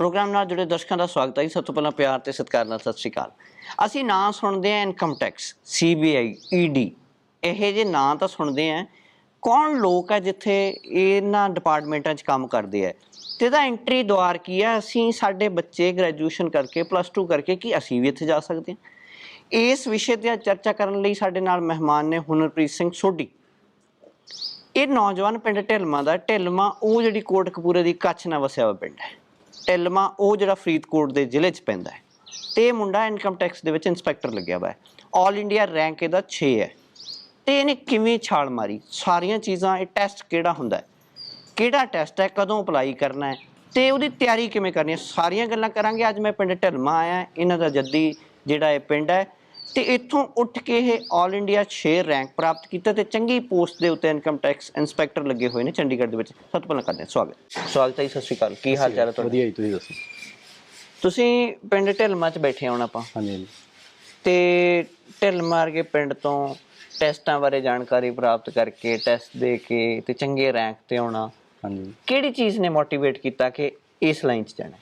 Programme ਨਾਲ ਜੁੜੇ ਦਰਸ਼ਕਾਂ ਦਾ ਸਵਾਗਤ ਹੈ ਜੀ। ਸਭ ਤੋਂ ਪਹਿਲਾਂ ਪਿਆਰ ਤੇ ਸਤਿਕਾਰ ਨਾਲ ਸਤਿ ਸ਼੍ਰੀ ਅਕਾਲ। ਅਸੀਂ ਨਾਂ ਸੁਣਦੇ ਹਾਂ ਇਨਕਮ ਟੈਕਸ ਸੀਬੀਆਈ ਈਡੀ ਇਹ ਜੇ ਨਾਂ ਤਾਂ ਸੁਣਦੇ ਆ ਕੌਣ ਲੋਕ ਹੈ ਜਿੱਥੇ ਇਹਨਾਂ ਡਿਪਾਰਟਮੈਂਟਾਂ 'ਚ ਕੰਮ ਕਰਦੇ ਆ? ਤੇ ਇਹਦਾ ਐਂਟਰੀ ਦੁਆਰ ਕੀ ਹੈ ਅਸੀਂ ਸਾਡੇ ਬੱਚੇ ਗ੍ਰੈਜੂਏਸ਼ਨ ਕਰਕੇ ਪਲੱਸ 2 ਕਰਕੇ ਕੀ ਅਸੀਂ ਵੀ ਇੱਥੇ ਜਾ ਸਕਦੇ ਹਾਂ? ਇਸ ਵਿਸ਼ੇ ਤੇ ਚਰਚਾ ਕਰਨ ਲਈ ਸਾਡੇ ਨਾਲ ਮਹਿਮਾਨ ਨੇ ਹੁਨਰਪ੍ਰੀਤ ਸਿੰਘ ਸੋਢੀ। ਇਹ ਨੌਜਵਾਨ ਪਿੰਡ ਢਿਲਮਾ ਦਾ। ਢਿਲਮਾ, ਉਹ ਜਿਹੜੀ ਕੋਟਕਪੂਰੇ ਦੀ ਕੱਛ ਨਾਲ ਵਸਿਆ ਹੋਇਆ ਪਿੰਡ ਹੈ। ਢਿਲਮਾ ਉਹ ਜਿਹੜਾ ਫਰੀਦਕੋਟ ਦੇ ਜ਼ਿਲ੍ਹੇ 'ਚ ਪੈਂਦਾ ਹੈ। ਤੇ ਇਹ ਮੁੰਡਾ ਇਨਕਮ ਟੈਕਸ ਦੇ ਵਿੱਚ ਇਨਸਪੈਕਟਰ ਲੱਗਿਆ ਹੋਇਆ ਹੈ। 올 ਇੰਡੀਆ ਰੈਂਕ ਇਹਦਾ 6 ਹੈ। ਤੇ ਇਹਨੇ ਕਿਵੇਂ ਛਾਲ ਮਾਰੀ? ਸਾਰੀਆਂ ਚੀਜ਼ਾਂ, ਇਹ ਟੈਸਟ ਕਿਹੜਾ ਹੁੰਦਾ ਹੈ? ਕਿਹੜਾ ਟੈਸਟ ਹੈ? ਕਦੋਂ ਅਪਲਾਈ ਕਰਨਾ ਹੈ? ਤੇ ਉਹਦੀ ਤਿਆਰੀ ਕਿਵੇਂ ਕਰਨੀ ਹੈ? ਸਾਰੀਆਂ ਗੱਲਾਂ ਕਰਾਂਗੇ। ਅੱਜ ਮੈਂ ਪਿੰਡ ਢਿਲਮਾ ਆਇਆ, ਇਹਨਾਂ ਦਾ ਜੱਦੀ ਜਿਹੜਾ ਇਹ ਪਿੰਡ ਹੈ ਤੇ ਇੱਥੋਂ ਉੱਠ ਕੇ ਇਹ 올 ਇੰਡੀਆ 6 ਰੈਂਕ ਪ੍ਰਾਪਤ ਕੀਤਾ ਤੇ ਚੰਗੀ ਪੋਸਟ ਦੇ ਉੱਤੇ ਇਨਕਮ ਟੈਕਸ ਇਨਸਪੈਕਟਰ ਲੱਗੇ ਹੋਏ ਨੇ ਚੰਡੀਗੜ੍ਹ ਦੇ ਵਿੱਚ। ਸਭ ਤੋਂ ਕਰਦੇ ਹਾਂ ਸਵਾਗਤ। ਸਵਾਗਤ ਹੈ ਸਤਿ ਸ਼੍ਰੀ ਅਕਾਲ। ਕੀ ਹਾਲ ਚਾਲ ਹੈ ਤੁਹਾਡਾ? ਵਧੀਆ ਜੀ ਤੁਸੀਂ ਦੱਸੋ? ਤੁਸੀਂ ਪਿੰਡ ਢਿਲਮਾ 'ਚ ਬੈਠੇ ਹੁਣ ਆਪਾਂ। ਹਾਂਜੀ ਤੇ ਢਿੱਲ ਮਾਰ ਕੇ ਪਿੰਡ ਤੋਂ ਟੈਸਟਾਂ ਬਾਰੇ ਜਾਣਕਾਰੀ ਪ੍ਰਾਪਤ ਕਰਕੇ ਟੈਸਟ ਦੇ ਕੇ ਤੇ ਚੰਗੇ ਰੈਂਕ ਤੇ ਆਉਣਾ। ਹਾਂਜੀ। ਕਿਹੜੀ ਚੀਜ਼ ਨੇ ਮੋਟੀਵੇਟ ਕੀਤਾ ਕਿ ਇਸ ਲਾਈਨ 'ਚ ਜਾਣਾ?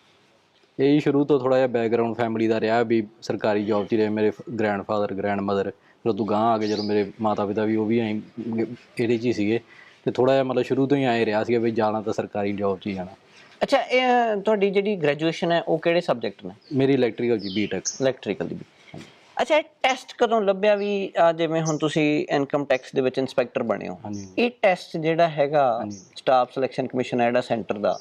ਇਹ ਜੀ ਸ਼ੁਰੂ ਤੋਂ ਥੋੜਾ ਜਿਹਾ ਬੈਕਗ੍ਰਾਉਂਡ ਫੈਮਿਲੀ ਦਾ ਰਿਹਾ ਵੀ ਸਰਕਾਰੀ ਜੌਬ 'ਚ ਹੀ ਰਹੇ ਮੇਰੇ ਗ੍ਰੈਂਡਫਾਦਰ ਗ੍ਰੈਂਡਮਦਰ ਫਿਰ ਉਦੋਂ ਗਾਂ ਆ ਗਏ ਜਦੋਂ ਮੇਰੇ ਮਾਤਾ ਪਿਤਾ ਵੀ ਉਹ ਵੀ ਐਂ ਇਹਦੇ 'ਚ ਹੀ ਸੀਗੇ ਤੇ ਥੋੜਾ ਜਿਹਾ ਮਤਲਬ ਸ਼ੁਰੂ ਤੋਂ ਹੀ ਐਂ ਰਿਹਾ ਸੀਗਾ ਵੀ ਜਾਣਾ ਤਾਂ ਸਰਕਾਰੀ ਜੌਬ 'ਚ ਹੀ ਜਾਣਾ। ਅੱਛਾ ਇਹ ਤੁਹਾਡੀ ਜਿਹੜੀ ਗ੍ਰੈਜੂਏਸ਼ਨ ਹੈ ਉਹ ਕਿਹੜੇ ਸਬਜੈਕਟ ਨੇ? ਮੇਰੀ ਇਲੈਕਟ੍ਰੀਕਲ ਜੀ ਬੀਟੈਕ ਇਲੈਕਟ੍ਰੀਕਲ ਦੀ ਅੱਛਾ ਇਹ ਟੈਸਟ ਕਦੋਂ ਲੱਭਿਆ ਵੀ ਜਿਵੇਂ ਹੁਣ ਤੁਸੀਂ ਇਨਕਮ ਟੈਕਸ ਦੇ ਵਿੱਚ ਇਨਸਪੈਕਟਰ ਬਣੇ ਹੋ? ਇਹ ਟੈਸਟ ਜਿਹੜਾ ਹੈਗਾ ਸਟਾਫ ਸਿਲੈਕਸ਼ਨ ਕਮਿਸ਼ਨ ਹੈ ਜਿਹੜਾ ਸੈਂਟਰ ਦਾ।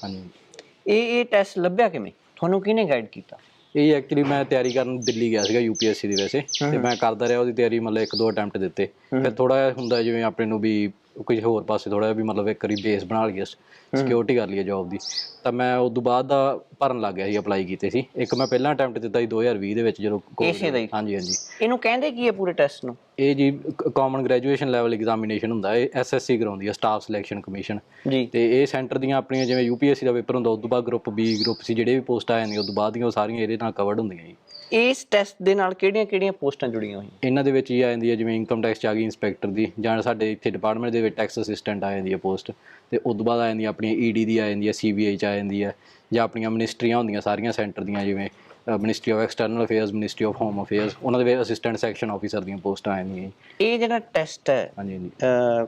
ਇਹ ਇਹ ਟੈਸਟ ਲੱਭਿਆ ਕਿਵੇਂ? ਤੁਹਾਨੂੰ ਕਿਹਨੇ ਗਾਈਡ ਕੀਤਾ? ਇਹ ਐਕਚੁਅਲੀ ਮੈਂ ਤਿਆਰੀ ਕਰਨ ਦਿੱਲੀ ਗਿਆ ਸੀਗਾ ਯੂਪੀਐਸਸੀ ਦੀ ਵੈਸੇ। ਤੇ ਮੈਂ ਕਰਦਾ ਰਿਹਾ ਉਹਦੀ ਤਿਆਰੀ ਮਤਲਬ ਇੱਕ ਦੋ ਅਟੈਂਪਟ ਦਿੱਤੇ। ਫਿਰ ਥੋੜਾ ਜਿਹਾ ਹੁੰਦਾ ਜਿਵੇਂ ਆਪਣੇ ਨੂੰ ਵੀ ਕੁਝ ਹੋਰ ਪਾਸੇ ਥੋੜਾ ਜਿਹਾ ਵੀ ਮਤਲਬ ਇੱਕ ਵਾਰੀ ਬੇਸ ਬਣਾ ਲਈਏ ਸਿਕਿਉਰਿਟੀ ਕਰ ਲਈਏ ਜੌਬ ਦੀ। ਤਾਂ ਮੈਂ ਉਸ ਤੋਂ ਬਾਅਦ ਦਾ ਭਰਨ ਲੱਗ ਗਿਆ ਸੀ ਅਪਲਾਈ ਕੀਤੇ ਸੀ। ਇੱਕ ਮੈਂ ਪਹਿਲਾਂ ਅਟੈਂਪਟ ਦਿੱਤਾ ਸੀ 2020 ਦੇ ਵਿੱਚ ਜਦੋਂ ਇਸੇ ਦਾ ਹੀ? ਹਾਂਜੀ ਹਾਂਜੀ। ਇਹਨੂੰ ਕਹਿੰਦੇ ਕੀ ਹੈ ਪੂਰੇ ਟੈਸਟ ਨੂੰ? ਇਹ ਜੀ ਕਾਮਨ ਗ੍ਰੈਜੂਏਸ਼ਨ ਲੈਵਲ ਐਗਜ਼ਾਮੀਨੇਸ਼ਨ ਹੁੰਦਾ ਹੈ ਐਸਐਸਸੀ ਕਰਾਉਂਦੀ ਹੈ ਸਟਾਫ ਸਿਲੈਕਸ਼ਨ ਕਮਿਸ਼ਨ ਜੀ। ਤੇ ਇਹ ਸੈਂਟਰ ਦੀਆਂ ਆਪਣੀਆਂ ਜਿਵੇਂ ਯੂਪੀਐਸਸੀ ਦਾ ਪੇਪਰ ਹੁੰਦਾ ਉਸ ਤੋਂ ਬਾਅਦ ਗਰੁੱਪ ਬੀ ਗਰੁੱਪ ਸੀ ਜਿਹੜੇ ਵੀ ਪੋਸਟ ਆ ਜਾਂਦੀਆਂ ਉਸ ਤੋਂ ਬਾਅਦ ਦੀਆਂ ਉਹ ਸਾਰੀਆਂ ਇਹਦੇ ਨਾਲ ਕਵਰਡ ਹੁੰਦੀਆਂ ਜੀ। ਇਸ ਟੈਸਟ ਦੇ ਨਾਲ ਕਿਹੜੀਆਂ-ਕਿਹੜੀਆਂ ਪੋਸਟਾਂ ਜੁੜੀਆਂ ਹੋਈਆਂ? ਇਹਨਾਂ ਦੇ ਵਿੱਚ ਹੀ ਆ ਜਾਂਦੀ ਹੈ ਜਿਵੇਂ ਇਨਕਮ ਟੈਕਸ ਚ ਆ ਗਈ ਇੰਸਪੈਕਟਰ ਦੀ ਜਾਂ ਸਾਡੇ ਇੱਥੇ ਡਿਪਾਰਟਮੈਂਟ ਦੇ ਵਿੱਚ ਟੈਕਸ ਅਸਿਸਟੈਂਟ ਆ ਜਾਂਦੀ ਹੈ ਪੋਸਟ ਤੇ ਉਸ ਤੋਂ ਬਾਅਦ ਆ ਜਾਂਦੀਆਂ ਆਪਣੀਆਂ ਈਡੀ ਦੀ ਆ ਜਾਂਦੀ ਹੈ ਸੀਬੀਆਈ ਚ ਆ ਜਾਂਦੀ ਹੈ ਜਾਂ ਆਪਣੀਆਂ ਮਿਨਿਸਟਰੀਆਂ ਹੁੰਦੀਆਂ ਸਾਰੀਆਂ ਸੈਂਟਰ ਦੀਆਂ ਜਿਵੇਂ ministry of external affairs ministry of home affairs ਉਹਨਾਂ ਦੇ ਵਿੱਚ ਅਸਿਸਟੈਂਟ ਸੈਕਸ਼ਨ ਆਫੀਸਰ ਦੀਆਂ ਪੋਸਟਾਂ ਆ ਜਾਂਦੀਆਂ ਜੀ। ਇਹ ਜਿਹੜਾ ਟੈਸਟ ਹੈ ਹਾਂਜੀ ਹਾਂਜੀ।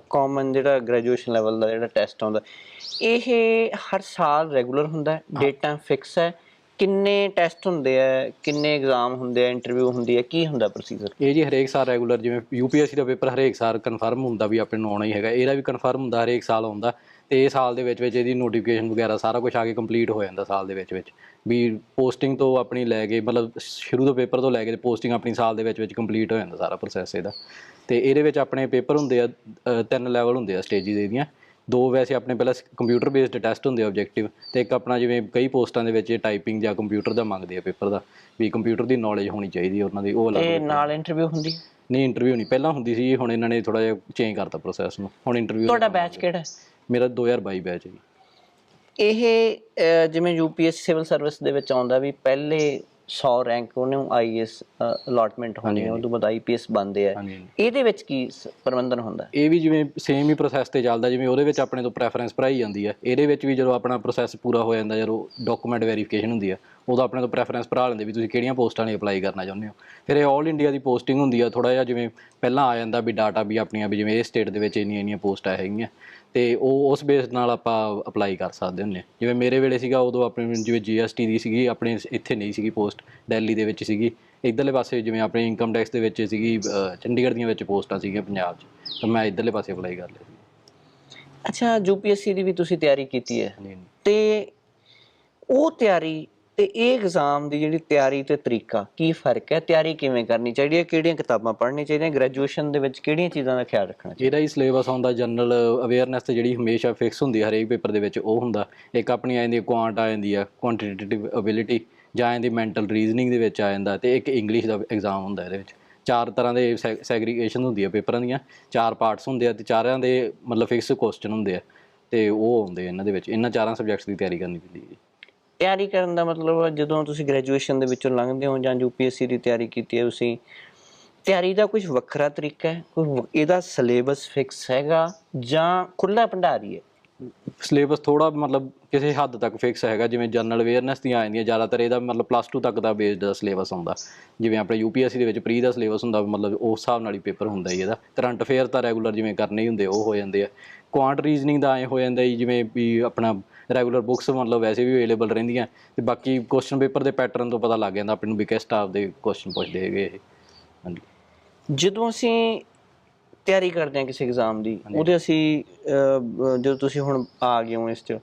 ਕਾਮਨ ਜਿਹੜਾ ਗ੍ਰੈਜੂਏਸ਼ਨ ਲੈਵਲ ਦਾ ਜਿਹੜਾ ਟੈਸਟ ਆਉਂਦਾ ਇਹ ਹਰ ਸਾਲ ਰੈਗੂਲਰ ਹੁੰਦਾ ਹੈ ਡੇਟਾ ਫਿਕਸ ਹੈ ਕਿੰਨੇ ਟੈਸਟ ਹੁੰਦੇ ਆ, ਕਿੰਨੇ ਐਗਜ਼ਾਮ ਹੁੰਦੇ ਆ ਇੰਟਰਵਿਊ ਹੁੰਦੀ ਹੈ ਕੀ ਹੁੰਦਾ ਪ੍ਰੋਸੀਜਰ ਇਹ ਜੀ ਹਰੇਕ ਸਾਲ ਰੈਗੂਲਰ ਜਿਵੇਂ ਯੂਪੀਐਸਸੀ ਦਾ ਪੇਪਰ ਹਰੇਕ ਸਾਲ ਕਨਫਰਮ ਹੁੰਦਾ ਵੀ ਆਪਣੇ ਨੂੰ ਆਉਣਾ ਹੀ ਹੈਗਾ, ਇਹਦਾ ਵੀ ਕਨਫਰਮ ਹੁੰਦਾ ਹਰੇਕ ਸਾਲ ਆਉਂਦਾ ਤੇ ਇਹ ਸਾਲ ਦੇ ਵਿੱਚ ਵਿੱਚ ਇਹਦੀ ਨੋਟੀਫਿਕੇਸ਼ਨ ਵਗੈਰਾ ਸਾਰਾ ਕੁਝ ਆ ਕੇ ਕੰਪਲੀਟ ਹੋ ਜਾਂਦਾ ਸਾਲ ਦੇ ਵਿੱਚ ਵਿੱਚ, ਵੀ ਪੋਸਟਿੰਗ ਤੋਂ ਆਪਣੀ ਲੈ ਕੇ ਮਤਲਬ ਸ਼ੁਰੂ ਤੋਂ ਪੇਪਰ ਤੋਂ ਲੈ ਕੇ ਪੋਸਟਿੰਗ ਆਪਣੀ ਸਾਲ ਦੇ ਵਿੱਚ ਵਿੱਚ ਕੰਪਲੀਟ ਹੋ ਜਾਂਦਾ ਸਾਰਾ ਪ੍ਰੋਸੈਸ ਇਹਦਾ, ਤੇ ਇਹਦੇ ਵਿੱਚ ਆਪਣੇ ਪੇਪਰ ਹੁੰਦੇ ਆ ਤਿੰਨ ਲੈਵਲ ਹੁੰਦੇ ਆ ਸਟੇਜਿਸ ਇਹਦੀਆਂ ਦੋ ਵੈਸੇ ਆਪਣੇ ਪਹਿਲਾਂ ਕੰਪਿਊਟਰ ਬੇਸਡ ਟੈਸਟ ਹੁੰਦੇ ਆ ਆਬਜੈਕਟਿਵ ਤੇ ਇੱਕ ਆਪਣਾ ਜਿਵੇਂ ਕਈ ਪੋਸਟਾਂ ਦੇ ਵਿੱਚ ਟਾਈਪਿੰਗ ਜਾਂ ਕੰਪਿਊਟਰ ਦਾ ਮੰਗਦੇ ਆ ਪੇਪਰ ਦਾ ਵੀ ਕੰਪਿਊਟਰ ਦੀ ਨੌਲੇਜ ਹੋਣੀ ਚਾਹੀਦੀ ਉਹਨਾਂ ਦੀ ਉਹ ਅਲੱਗ ਇਹ ਨਾਲ ਇੰਟਰਵਿਊ ਹੁੰਦੀ? ਨਹੀਂ ਇੰਟਰਵਿਊ ਨਹੀਂ ਪਹਿਲਾਂ ਹੁੰਦੀ ਸੀ ਹੁਣ ਇਹਨਾਂ ਨੇ ਥੋੜਾ ਜਿਹਾ ਚੇਂਜ ਕਰਤਾ ਪ੍ਰੋਸੈਸ ਨੂੰ ਹੁਣ ਇੰਟਰਵਿਊ ਤੁਹਾਡਾ ਬੈਚ ਕਿਹੜਾ ਹੈ? ਮੇਰਾ 2022 ਬੈਚ ਹੈ ਜੀ। ਇਹ ਜਿਵੇਂ ਯੂਪੀਐਸਸੀ ਸਿਵਲ ਸਰਵਿਸ ਦੇ ਵਿੱਚ ਆਉਂਦਾ ਵੀ ਪਹਿਲੇ 100 ਰੈਂਕ ਉਹਨੂੰ ਆਈਐਸ ਅਲਾਟਮੈਂਟ ਹੋਣੀ ਹੈ ਉਦੋਂ ਬਾਅਦ ਆਈਪੀਐਸ ਬਣਦੇ ਆ। ਇਹਦੇ ਵਿੱਚ ਕੀ ਪ੍ਰਬੰਧਨ ਹੁੰਦਾ? ਇਹ ਵੀ ਜਿਵੇਂ ਸੇਮ ਹੀ ਪ੍ਰੋਸੈਸ ਤੇ ਚੱਲਦਾ ਜਿਵੇਂ ਉਹਦੇ ਵਿੱਚ ਆਪਣੇ ਤੋਂ ਪ੍ਰੈਫਰੈਂਸ ਭਰਾਈ ਜਾਂਦੀ ਹੈ ਇਹਦੇ ਵਿੱਚ ਵੀ ਜਦੋਂ ਆਪਣਾ ਪ੍ਰੋਸੈਸ ਪੂਰਾ ਹੋ ਜਾਂਦਾ ਜਦੋਂ ਡਾਕੂਮੈਂਟ ਵੈਰੀਫਿਕੇਸ਼ਨ ਹੁੰਦੀ ਹੈ ਉਦੋਂ ਆਪਣੇ ਤੋਂ ਪ੍ਰੈਫਰੈਂਸ ਭਰਾ ਲੈਂਦੇ ਵੀ ਤੁਸੀਂ ਕਿਹੜੀਆਂ ਪੋਸਟਾਂ ਲਈ ਅਪਲਾਈ ਕਰਨਾ ਚਾਹੁੰਦੇ ਹੋ। ਫਿਰ ਇਹ 올 ਇੰਡੀਆ ਦੀ ਪੋਸਟਿੰਗ ਹੁੰਦੀ ਆ ਥੋੜਾ ਜਿਹਾ ਜਿਵੇਂ ਪਹਿਲਾਂ ਆ ਜਾਂਦਾ ਵੀ ਡਾਟਾ ਵੀ ਆਪਣੀਆਂ ਵੀ ਜਿਵੇਂ ਇਹ ਸਟੇਟ ਦੇ ਵਿੱਚ ਇੰਨੀਆਂ ਇੰਨੀਆਂ ਪੋਸਟਾਂ ਹੈਗੀਆਂ। ਤੇ ਉਹ ਉਸ ਬੇਸ ਨਾਲ ਆਪਾਂ ਅਪਲਾਈ ਕਰ ਸਕਦੇ ਹੁੰਦੇ ਹਾਂ। ਜਿਵੇਂ ਮੇਰੇ ਵੇਲੇ ਸੀਗਾ ਉਦੋਂ ਆਪਣੇ ਜਿਵੇਂ ਜੀਐਸਟੀ ਦੀ ਸੀਗੀ ਆਪਣੇ ਇੱਥੇ ਨਹੀਂ ਸੀਗੀ ਪੋਸਟ ਦਿੱਲੀ ਦੇ ਵਿੱਚ ਸੀਗੀ। ਇਧਰਲੇ ਪਾਸੇ ਜਿਵੇਂ ਆਪਣੇ ਇਨਕਮ ਟੈਕਸ ਦੇ ਵਿੱਚ ਸੀਗੀ ਚੰਡੀਗੜ੍ਹ ਦੀਆਂ ਵਿੱਚ ਪੋਸਟਾਂ ਸੀਗੀਆਂ ਪੰਜਾਬ 'ਚ। ਤਾਂ ਮੈਂ ਇਧਰਲੇ ਪਾਸੇ ਅਪਲਾਈ ਕਰ ਲਿਆ। ਸੀ ਅੱਛਾ ਯੂਪੀਐਸਸੀ ਦੀ ਵੀ ਤੁਸੀਂ ਤਿਆਰੀ ਕੀਤੀ ਹੈ। ਤੇ ਉਹ ਤਿਆਰੀ ਤੇ ਇਹ ਐਗਜ਼ਾਮ ਦੀ ਜਿਹੜੀ ਤਿਆਰੀ ਤੇ ਤਰੀਕਾ, ਕੀ ਫ਼ਰਕ ਹੈ? ਤਿਆਰੀ ਕਿਵੇਂ ਕਰਨੀ ਚਾਹੀਦੀ ਹੈ? ਕਿਹੜੀਆਂ ਕਿਤਾਬਾਂ ਪੜ੍ਹਨੀਆਂ ਚਾਹੀਦੀਆਂ? ਗ੍ਰੈਜੂਏਸ਼ਨ ਦੇ ਵਿੱਚ ਕਿਹੜੀਆਂ ਚੀਜ਼ਾਂ ਦਾ ਖਿਆਲ ਰੱਖਣਾ ਚਾਹੀਦਾ? ਜਿਹੜਾ ਹੀ ਸਿਲੇਬਸ ਆਉਂਦਾ ਜਨਰਲ ਅਵੇਅਰਨੈਸ ਤੇ ਜਿਹੜੀ ਹਮੇਸ਼ਾ ਫਿਕਸ ਹੁੰਦੀ ਹੈ ਹਰੇਕ ਪੇਪਰ ਦੇ ਵਿੱਚ ਉਹ ਹੁੰਦਾ। ਇੱਕ ਆਪਣੀ ਆ ਜਾਂਦੀ ਕੁਆਂਟ ਆ ਜਾਂਦੀ ਆ ਕੁਆਂਟੀਟੇਟਿਵ ਅਬਿਲਿਟੀ ਜਾਂ ਇਹਦੀ ਮੈਂਟਲ ਰੀਜ਼ਨਿੰਗ ਦੇ ਵਿੱਚ ਆ ਜਾਂਦਾ ਤੇ ਇੱਕ ਇੰਗਲਿਸ਼ ਦਾ ਐਗਜ਼ਾਮ ਹੁੰਦਾ ਇਹਦੇ ਵਿੱਚ। ਚਾਰ ਤਰ੍ਹਾਂ ਦੇ ਸੈਗਰੀਗੇਸ਼ਨ ਹੁੰਦੀ ਆ ਪੇਪਰਾਂ ਦੀਆਂ। ਚਾਰ ਪਾਰਟਸ ਹੁੰਦੇ ਆ ਤੇ ਚਾਰਿਆਂ ਦੇ ਮਤਲਬ ਫਿਕਸ ਕੁਐਸਚਨ ਹੁੰਦੇ ਆ ਤੇ ਉਹ ਆਉਂਦੇ ਇਹਨਾਂ ਦੇ ਵਿੱਚ। ਇਹਨਾਂ ਚਾਰਾਂ ਸਬਜੈਕਟਸ ਦੀ ਤਿਆਰੀ ਕਰਨੀ ਪੈਂਦੀ ਹੈ ਤਿਆਰੀ ਕਰਨ ਦਾ ਮਤਲਬ ਜਦੋਂ ਤੁਸੀਂ ਗ੍ਰੈਜੂਏਸ਼ਨ ਦੇ ਵਿੱਚੋਂ ਲੰਘਦੇ ਹੋ ਜਾਂ ਯੂਪੀਐਸਸੀ ਦੀ ਤਿਆਰੀ ਕੀਤੀ ਹੈ ਤੁਸੀਂ, ਤਿਆਰੀ ਦਾ ਕੁਝ ਵੱਖਰਾ ਤਰੀਕਾ ਹੈ? ਕੋਈ ਇਹਦਾ ਸਿਲੇਬਸ ਫਿਕਸ ਹੈਗਾ ਜਾਂ ਖੁੱਲਾ ਭੰਡਾਰੀ ਹੈ? ਸਿਲੇਬਸ ਥੋੜਾ ਮਤਲਬ ਕਿਸੇ ਹੱਦ ਤੱਕ ਫਿਕਸ ਹੈਗਾ, ਜਿਵੇਂ ਜਨਰਲ ਅਵੇਅਰਨੈਸ ਦੀਆਂ ਆ ਜਾਂਦੀਆਂ, ਜ਼ਿਆਦਾਤਰ ਇਹਦਾ ਮਤਲਬ ਪਲੱਸ 2 ਤੱਕ ਦਾ ਬੇਸਡ ਸਿਲੇਬਸ ਹੁੰਦਾ। ਜਿਵੇਂ ਆਪਣੇ ਯੂਪੀਐਸਸੀ ਦੇ ਵਿੱਚ ਪ੍ਰੀ ਦਾ ਸਿਲੇਬਸ ਹੁੰਦਾ, ਮਤਲਬ ਉਸ ਹਿਸਾਬ ਨਾਲ ਹੀ ਪੇਪਰ ਹੁੰਦਾ ਹੀ ਇਹਦਾ। ਕਰੰਟ ਅਫੇਅਰ ਤਾਂ ਰੈਗੂਲਰ ਜਿਵੇਂ ਕਰਨੇ ਹੀ ਹੁੰਦੇ ਉਹ ਹੋ ਜਾਂਦੇ ਆ। ਕੁਆਂਟ ਰੀਜ਼ਨਿੰਗ ਦਾ ਐ ਹੋ ਜਾਂਦਾ ਜੀ, ਜਿਵੇਂ ਵੀ ਆਪਣਾ ਰੈਗੂਲਰ ਬੁੱਕਸ ਮਤਲਬ ਵੈਸੇ ਵੀ ਅਵੇਲੇਬਲ ਰਹਿੰਦੀਆਂ ਤੇ ਬਾਕੀ ਕੁਐਸਚਨ ਪੇਪਰ ਦੇ ਪੈਟਰਨ ਤੋਂ ਪਤਾ ਲੱਗ ਜਾਂਦਾ ਆਪਾਂ ਨੂੰ ਵੀ ਕਿਸ ਟਾਈਪ ਦੇ ਕੁਐਸਚਨ ਪੁੱਛਦੇ ਹੈਗੇ ਇਹ। ਹਾਂਜੀ। ਜਦੋਂ ਅਸੀਂ ਤਿਆਰੀ ਕਰਦੇ ਹਾਂ ਕਿਸੇ ਐਗਜ਼ਾਮ ਦੀ ਉਹਦੇ ਅਸੀਂ ਜਦੋਂ ਤੁਸੀਂ ਹੁਣ ਆ ਗਏ ਹੋ ਇਸ 'ਚ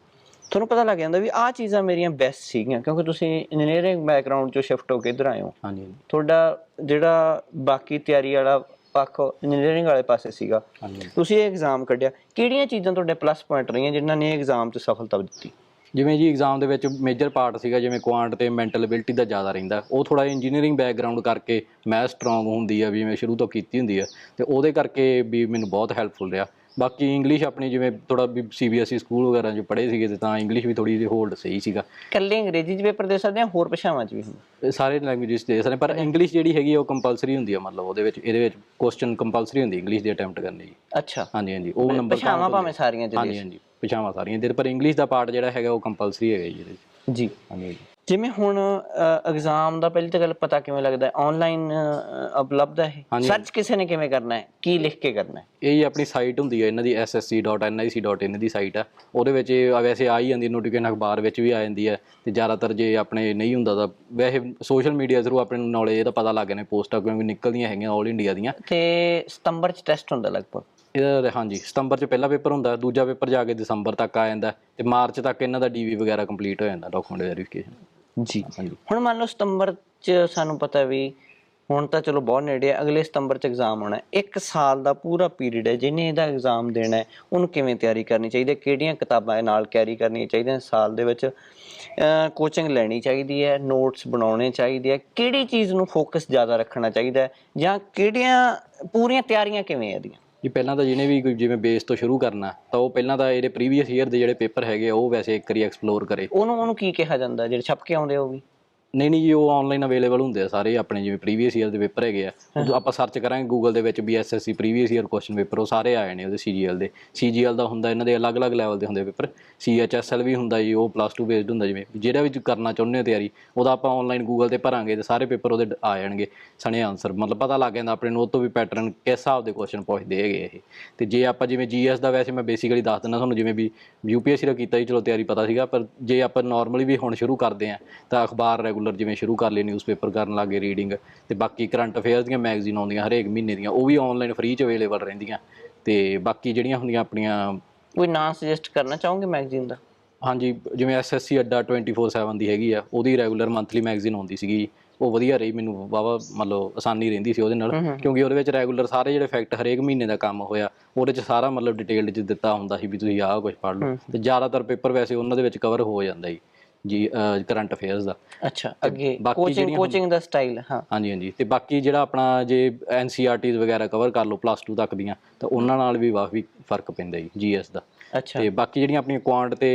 ਤੁਹਾਨੂੰ ਪਤਾ ਲੱਗ ਜਾਂਦਾ ਵੀ ਆਹ ਚੀਜ਼ਾਂ ਮੇਰੀਆਂ ਬੈਸਟ ਸੀਗੀਆਂ ਕਿਉਂਕਿ ਤੁਸੀਂ ਇੰਜੀਨੀਅਰਿੰਗ ਬੈਕਗ੍ਰਾਉਂਡ ਚੋਂ ਸ਼ਿਫਟ ਹੋ ਕੇ ਇੱਧਰ ਆਏ ਹੋ। ਹਾਂਜੀ। ਤੁਹਾਡਾ ਜਿਹੜਾ ਬਾਕੀ ਤਿਆਰੀ ਵਾਲਾ ਪੱਖ ਇੰਜੀਨੀਅਰਿੰਗ ਵਾਲੇ ਪਾਸੇ ਸੀਗਾ। ਹਾਂਜੀ। ਤੁਸੀਂ ਇਹ ਐਗਜ਼ਾਮ ਕੱਢਿਆ। ਕਿਹੜੀਆਂ ਚੀਜ਼ਾਂ ਤੁਹਾਡੇ ਪਲੱਸ ਪੁਆਇੰਟ ਰਹੀਆਂ ਜਿਨ੍ਹਾਂ ਨੇ ਐਗਜ਼ਾਮ 'ਚ ਸਫਲਤਾ ਦਿੱਤੀ? ਜਿਵੇਂ ਜੀ ਐਗਜ਼ਾਮ ਦੇ ਵਿੱਚ ਮੇਜਰ ਪਾਰਟ ਸੀਗਾ ਜਿਵੇਂ ਕੁਆਂਟ ਤੇ ਮੈਂਟਲ ਐਬਿਲਿਟੀ ਦਾ ਜ਼ਿਆਦਾ ਰਹਿੰਦਾ। ਉਹ ਥੋੜਾ ਇੰਜੀਨੀਅਰਿੰਗ ਬੈਕਗ੍ਰਾਉਂਡ ਕਰਕੇ ਮੈਥ ਸਟਰੋਂਗ ਹੁੰਦੀ ਆ ਵੀ ਮੈਂ ਸ਼ੁਰੂ ਤੋਂ ਕੀਤੀ ਹੁੰਦੀ ਆ। ਤੇ ਉਹਦੇ ਕਰਕੇ ਵੀ ਮੈਨੂੰ ਬਹੁਤ ਹੈਲਪਫੁਲ ਰਿਹਾ। ਬਾਕੀ ਇੰਗਲਿਸ਼ ਆਪਣੀ ਜਿਵੇਂ ਥੋੜਾ ਵੀ ਸੀਬੀਐਸਈ ਸਕੂਲ ਵਗੈਰਾ 'ਚ ਪੜ੍ਹੇ ਸੀਗੇ ਤੇ ਤਾਂ ਇੰਗਲਿਸ਼ ਵੀ ਥੋੜੀ ਜਿਹੀ ਹੋਲਡ ਸਹੀ ਸੀਗਾ। ਇਕੱਲੇ ਅੰਗਰੇਜ਼ੀ 'ਚ ਪੇਪਰ ਦੇ ਸਕਦੇ ਹਾਂ ਹੋਰ ਭਾਸ਼ਾਵਾਂ 'ਚ ਵੀ ਇਹ ਸਾਰੇ ਲੈਂਗੁਏਜਸ ਦੇ ਸਕਦੇ ਪਰ ਇੰਗਲਿਸ਼ ਜਿਹੜੀ ਹੈਗੀ ਆ ਉਹ ਕੰਪਲਸਰੀ ਹੁੰਦੀ ਆ ਮਤਲਬ ਉਹਦੇ ਵਿੱਚ ਇਹਦੇ ਵਿੱਚ ਕੁਐਸਚਨ ਕੰਪਲਸਰੀ ਹੁੰਦੀ ਇੰਗਲਿਸ਼ ਦੀ ਅਟੈਂਪਟ ਕਰਨੀ ਜੀ। ਅੱਛਾ। ਹਾਂਜੀ ਹਾਂਜੀ ਉਹ ਨੰਬਰ ਭਾਸ਼ਾਵਾਂ ਭਾਵੇਂ ਸਾਰੀਆਂ 'ਚ ਦੇ ਹਾਂਜੀ ਹਾਂਜੀ ਭਾਸ਼ਾਵਾਂ ਸਾਰੀਆਂ। ਦੇ ਪਰ ਇੰਗਲਿਸ਼ ਦਾ ਪਾਰਟ ਜਿਹੜਾ ਹੈਗਾ ਉਹ ਕੰਪਲਸਰੀ ਹੈਗਾ ਜੀ ਇਹਦੇ ਵਿੱਚ। ਜੀ। ਹਾਂਜੀ ਹਾਂਜੀ। ਜਿਵੇਂ ਹੁਣ ਐਗਜ਼ਾਮ ਦਾ ਪਹਿਲੀ ਤਾਂ ਗੱਲ ਪਤਾ ਕਿਵੇਂ ਲੱਗਦਾ ਹੈ? ਆਨਲਾਈਨ ਉਪਲਬਧ ਹੈ ਸਰਚ ਕਿਸੇ ਨੇ ਕਿਵੇਂ ਕਰਨਾ ਹੈ? ਕੀ ਲਿਖ ਕੇ ਕਰਨਾ ਹੈ? ਇਹ ਜੀ ਆਪਣੀ ਸਾਈਟ ਹੁੰਦੀ ਹੈ ਇਹਨਾਂ ਦੀ ssc.nic.in ਦੀ ਸਾਈਟ ਆ। ਉਹਦੇ ਵਿੱਚ ਇਹ ਵੈਸੇ ਆ ਹੀ ਜਾਂਦੀ ਨੋਟੀਫਿਕੇਸ਼ਨ ਅਖਬਾਰ ਵਿੱਚ ਵੀ ਆ ਜਾਂਦੀ ਹੈ। ਤੇ ਜ਼ਿਆਦਾਤਰ ਜੇ ਆਪਣੇ ਨਹੀਂ ਹੁੰਦਾ ਤਾਂ ਵੈਸੇ ਸੋਸ਼ਲ ਮੀਡੀਆ ਥਰੂ ਆਪਣੇ ਨੂੰ ਨੌਲੇਜ ਇਹਦਾ ਪਤਾ ਲੱਗ ਨੇ ਪੋਸਟਾਂ ਕਿਉਂਕਿ ਨਿਕਲਦੀਆਂ ਹੈਗੀਆਂ 올 ਇੰਡੀਆ ਦੀਆਂ। ਤੇ ਸਤੰਬਰ 'ਚ ਟੈਸਟ ਹੁੰਦਾ ਲਗਭਗ? ਇਹਦਾ ਹਾਂਜੀ ਸਤੰਬਰ 'ਚ ਪਹਿਲਾ ਪੇਪਰ ਹੁੰਦਾ ਦੂਜਾ ਪੇਪਰ ਜਾ ਕੇ ਦਸੰਬਰ ਤੱਕ ਆ ਜਾਂਦਾ। ਤੇ ਮਾਰਚ ਤੱਕ ਇਹਨਾਂ ਦਾ ਡੀਵੀ ਵਗੈਰਾ ਕੰਪਲੀਟ ਹੋ ਜਾਂਦਾ ਡਾਕੂਮੈਂਟ ਵੈਰੀਫਿਕੇਸ਼ਨ ਜੀ। ਹੁਣ ਮੰਨ ਲਓ ਸਤੰਬਰ 'ਚ ਸਾਨੂੰ ਪਤਾ ਵੀ ਹੁਣ ਤਾਂ ਚਲੋ ਬਹੁਤ ਨੇੜੇ ਹੈ ਅਗਲੇ ਸਤੰਬਰ 'ਚ ਐਗਜ਼ਾਮ ਹੋਣਾ। ਹੈ ਇੱਕ ਸਾਲ ਦਾ ਪੂਰਾ ਪੀਰੀਅਡ ਹੈ ਜਿਹਨੇ ਇਹਦਾ ਐਗਜ਼ਾਮ ਦੇਣਾ ਹੈ ਉਹਨੂੰ ਕਿਵੇਂ ਤਿਆਰੀ ਕਰਨੀ ਚਾਹੀਦੀ ਹੈ? ਕਿਹੜੀਆਂ ਕਿਤਾਬਾਂ ਨਾਲ ਕੈਰੀ ਕਰਨੀਆਂ ਚਾਹੀਦੀਆਂ ਸਾਲ ਦੇ ਵਿੱਚ? ਕੋਚਿੰਗ ਲੈਣੀ ਚਾਹੀਦੀ ਹੈ ਨੋਟਸ ਬਣਾਉਣੇ ਚਾਹੀਦੇ ਆ। ਕਿਹੜੀ ਚੀਜ਼ ਨੂੰ ਫੋਕਸ ਜ਼ਿਆਦਾ ਰੱਖਣਾ ਚਾਹੀਦਾ ਹੈ? ਜਾਂ ਕਿਹੜੀਆਂ ਪੂਰੀਆਂ ਤਿਆਰੀਆਂ ਕਿਵੇਂ ਆ ਇਹਦੀਆਂ? ਕਿ ਪਹਿਲਾਂ ਤਾਂ ਜਿਹਨੇ ਵੀ ਜਿਵੇਂ ਬੇਸ ਤੋਂ ਸ਼ੁਰੂ ਕਰਨਾ, ਤਾਂ ਉਹ ਪਹਿਲਾਂ ਤਾਂ ਇਹਦੇ ਪ੍ਰੀਵੀਅਸ ਈਅਰ ਦੇ ਜਿਹੜੇ ਪੇਪਰ ਹੈਗੇ ਉਹ ਵੈਸੇ ਇੱਕ ਵਾਰੀ ਐਕਸਪਲੋਰ ਕਰੇ। ਉਹਨੂੰ ਉਹਨੂੰ ਕੀ ਕਿਹਾ ਜਾਂਦਾ? ਜਿਹੜੇ ਛਪ ਕੇ ਆਉਂਦੇ ਉਹ ਵੀ? ਨਹੀਂ ਨਹੀਂ ਜੀ ਉਹ ਆਨਲਾਈਨ ਅਵੇਲੇਬਲ ਹੁੰਦੇ ਆ ਸਾਰੇ ਆਪਣੇ ਜਿਵੇਂ ਪ੍ਰੀਵੀਅਸ ਈਅਰ ਦੇ ਪੇਪਰ ਹੈਗੇ ਆ। ਉਹ ਆਪਾਂ ਸਰਚ ਕਰਾਂਗੇ ਗੂਗਲ ਦੇ ਵਿੱਚ ਵੀ SSC previous year question paper ਉਹ ਸਾਰੇ ਆਏ ਨੇ ਉਹਦੇ ਸੀਜੀਐਲ ਦੇ। ਸੀਜੀਐਲ ਦਾ ਹੁੰਦਾ ਇਹਨਾਂ ਦੇ ਅਲੱਗ-ਅਲੱਗ ਲੈਵਲ ਦੇ ਹੁੰਦੇ ਪੇਪਰ ਸੀਐਚਐਸਐਲ ਵੀ ਹੁੰਦਾ ਜੀ ਉਹ ਪਲੱਸ 2 ਬੇਸਡ ਹੁੰਦਾ ਜਿਵੇਂ। ਜਿਹੜਾ ਵੀ ਕਰਨਾ ਚਾਹੁੰਦੇ ਹੋ ਤਿਆਰੀ ਉਹਦਾ ਆਪਾਂ ਆਨਲਾਈਨ ਗੂਗਲ ਤੇ ਭਰਾਂਗੇ ਤੇ ਸਾਰੇ ਪੇਪਰ ਉਹਦੇ ਆ ਜਾਣਗੇ ਸਣੇ ਆਨਸਰ ਮਤਲਬ ਪਤਾ ਲੱਗ ਜਾਂਦਾ ਆਪਣੇ ਨੂੰ ਉਹ ਤੋਂ ਵੀ ਪੈਟਰਨ ਕਿਸ ਹਿਸਾਬ ਦੇ ਕੁਐਸਚਨ ਪੁੱਛਦੇ ਹੈਗੇ ਇਹ। ਤੇ ਜੇ ਆਪਾਂ ਜਿਵੇਂ ਜੀਐਸ ਦਾ ਵੈਸੇ ਮੈਂ ਬੇਸਿਕਲੀ ਦੱਸ ਦਿੰਦਾ ਤੁਹਾਨੂੰ ਜਿਵੇਂ ਵੀ ਯੂਪੀਐਸਸੀ ਦਾ ਕੀਤਾ ਜੀ ਚਲੋ ਤਿਆਰੀ ਪਤਾ ਸੀਗਾ ਪਰ ਜੇ ਆਪਾਂ ਨਾਰਮਲੀ ਵੀ ਹੁਣ ਸ਼ੁਰੂ ਕਰਦੇ ਆ ਤਾਂ ਅਖਬਾਰ ਰੈਗੂਲਰ ਜਿਵੇਂ ਸ਼ੁਰੂ ਕਰ ਲਈ ਨਿਊਜ਼ਪੇਪਰ ਕਰਨ ਲੱਗੇ ਰੀਡਿੰਗ ਤੇ ਬਾਕੀ ਕਰੰਟ ਅਫੇਅਰਸ ਦੀਆਂ ਮੈਗਜ਼ੀਨ ਆਉਂਦੀਆਂ ਹਰੇਕ ਮਹੀਨੇ ਦੀਆਂ ਉਹ ਵੀ ਆਨਲਾਈਨ ਫ੍ਰੀ ਚ ਅਵੇਲੇਬਲ ਰਹਿੰਦੀਆਂ ਤੇ ਬਾਕੀ ਜਿਹੜੀਆਂ ਹੁੰਦੀਆਂ ਆਪਣੀਆਂ ਕੋਈ ਨਾਂ ਸੁਜੈਸਟ ਕਰਨਾ ਚਾਹੋਗੇ ਮੈਗਜ਼ੀਨ ਦਾ? ਹਾਂਜੀ ਜਿਵੇਂ ਐਸਐਸਸੀ ਅੱਡਾ 24/7 ਦੀ ਹੈਗੀ ਆ ਉਹਦੀ ਰੈਗੂਲਰ ਮੰਥਲੀ ਮੈਗਜ਼ੀਨ ਆਉਂਦੀ ਸੀਗੀ ਉਹ ਵਧੀਆ ਰਹੀ ਮੈਨੂੰ ਵਾਵਾ ਮਤਲਬ ਆਸਾਨੀ ਰਹਿੰਦੀ ਸੀ ਉਹਦੇ ਨਾਲ ਕਿਉਂਕਿ ਉਹਦੇ ਵਿੱਚ ਰੈਗੂਲਰ ਸਾਰੇ ਜਿਹੜੇ ਫੈਕਟ ਹਰੇਕ ਮਹੀਨੇ ਦਾ ਕੰਮ ਹੋਇਆ ਉਹਦੇ ਚ ਸਾਰਾ ਮਤਲਬ ਡਿਟੇਲਡ ਚ ਦਿੱਤਾ ਹੁੰਦਾ ਸੀ ਵੀ ਤੁਸੀਂ ਆਹ ਕੁਝ ਪੜ੍ਹ ਲਓ ਤੇ ਜ਼ਿਆਦਾਤਰ ਪੇਪਰ ਵੈਸੇ ਉਹਨਾਂ ਦੇ ਵਿੱਚ ਕਵਰ ਹੋ ਜਾਂਦਾ ਜੀ। ਜੀ ਕਰੰਟ ਅਫੇਅਰਸ ਦਾ। ਅੱਛਾ ਅੱਗੇ ਕੋਚਿੰਗ ਕੋਚਿੰਗ ਦਾ ਸਟਾਈਲ ਹਾਂ। ਹਾਂਜੀ ਹਾਂਜੀ। ਤੇ ਬਾਕੀ ਜਿਹੜਾ ਆਪਣਾ ਜੇ ਐਨਸੀਆਰਟੀਜ਼ ਵਗੈਰਾ ਕਵਰ ਕਰ ਲਓ ਪਲੱਸ 2 ਤੱਕ ਦੀਆਂ ਤਾਂ ਉਹਨਾਂ ਨਾਲ ਵੀ ਕਾਫੀ ਫ਼ਰਕ ਪੈਂਦਾ ਜੀ ਜੀਐਸ ਦਾ। ਤੇ ਬਾਕੀ ਜਿਹੜੀਆਂ ਆਪਣੀਆਂ ਕੁਆਂਟ ਤੇ